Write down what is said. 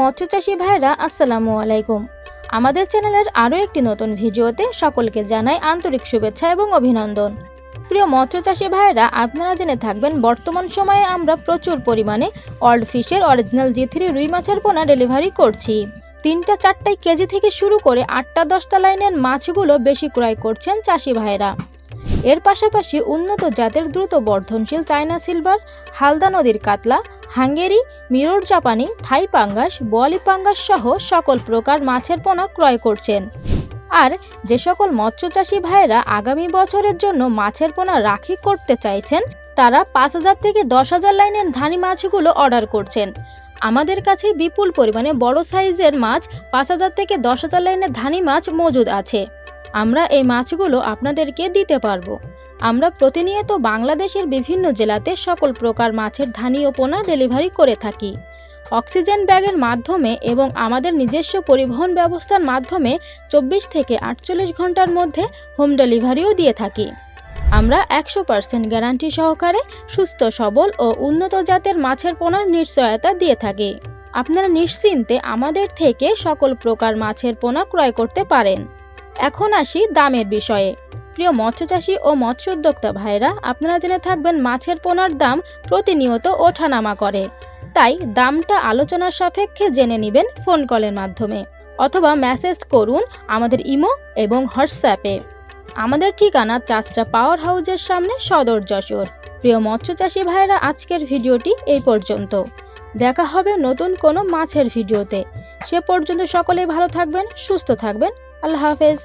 মৎস্যচাষী ভাইরা আসসালামু আলাইকুম। আমাদের চ্যানেলের আরও একটি নতুন ভিডিওতে সকলকে জানাই আন্তরিক শুভেচ্ছা এবং অভিনন্দন। প্রিয় মৎস্যচাষী ভাইরা আপনারা জেনে থাকবেন, বর্তমান সময়ে আমরা প্রচুর পরিমাণে অল্ড ফিশের অরিজিনাল জি থ্রি রুই মাছের পোনা ডেলিভারি করছি। তিনটা চারটাই কেজি থেকে শুরু করে আটটা দশটা লাইনের মাছগুলো বেশি ক্রয় করছেন চাষি ভাইরা এর পাশাপাশি উন্নত জাতের দ্রুত বর্ধনশীল চায়না সিলভার, হালদা নদীর কাতলা হাঙ্গেরি, মিরর জাপানি, থাই পাঙ্গাস বোয়ালি পাঙ্গাস সহ সকল প্রকার মাছের পোনা ক্রয় করছেন। আর যে সকল মৎস্যচাষী ভাইয়েরা আগামী বছরের জন্য মাছের পোনা রাখি করতে চাইছেন, তারা পাঁচ হাজার থেকে দশ হাজার লাইনের ধানি মাছগুলো অর্ডার করছেন। আমাদের কাছে বিপুল পরিমাণে বড় সাইজের মাছ, পাঁচ হাজার থেকে দশ হাজার লাইনের ধানি মাছ মজুদ আছে। আমরা এই মাছগুলো আপনাদেরকে দিতে পারব। আমরা প্রতিনিয়ত বাংলাদেশের বিভিন্ন জেলাতে সকল প্রকার মাছের ধানি ও পোনা ডেলিভারি করে থাকি। অক্সিজেন ব্যাগের মাধ্যমে এবং আমাদের নিজস্ব পরিবহন ব্যবস্থার মাধ্যমে চব্বিশ থেকে আটচল্লিশ ঘণ্টার মধ্যে হোম ডেলিভারিও দিয়ে থাকি। আমরা একশো পার্সেন্ট গ্যারান্টি সহকারে সুস্থ, সবল ও উন্নত জাতের মাছের পোনার নিশ্চয়তা দিয়ে থাকি। আপনারা নিশ্চিন্তে আমাদের থেকে সকল প্রকার মাছের পোনা ক্রয় করতে পারেন। এখন আসি দামের বিষয়ে। প্রিয় মৎস্যচাষী ও মৎস্য উদ্যোক্তা ভাইরা আপনারা জেনে থাকবেন মাছের পোনার দাম প্রতিনিয়ত ওঠানামা করে। তাই দামটা আলোচনার সাপেক্ষে জেনে নেবেন ফোন কলের মাধ্যমে অথবা মেসেজ করুন আমাদের ইমো এবং হোয়াটসঅ্যাপে। আমাদের ঠিকানা চাষটা পাওয়ার হাউজের সামনে সদর যশোর। প্রিয় মৎস্যচাষী ভাইরা আজকের ভিডিওটি এই পর্যন্ত। দেখা হবে নতুন কোনো মাছের ভিডিওতে। সে পর্যন্ত সকলেই ভালো থাকবেন, সুস্থ থাকবেন। আল্লাহ হাফেজ।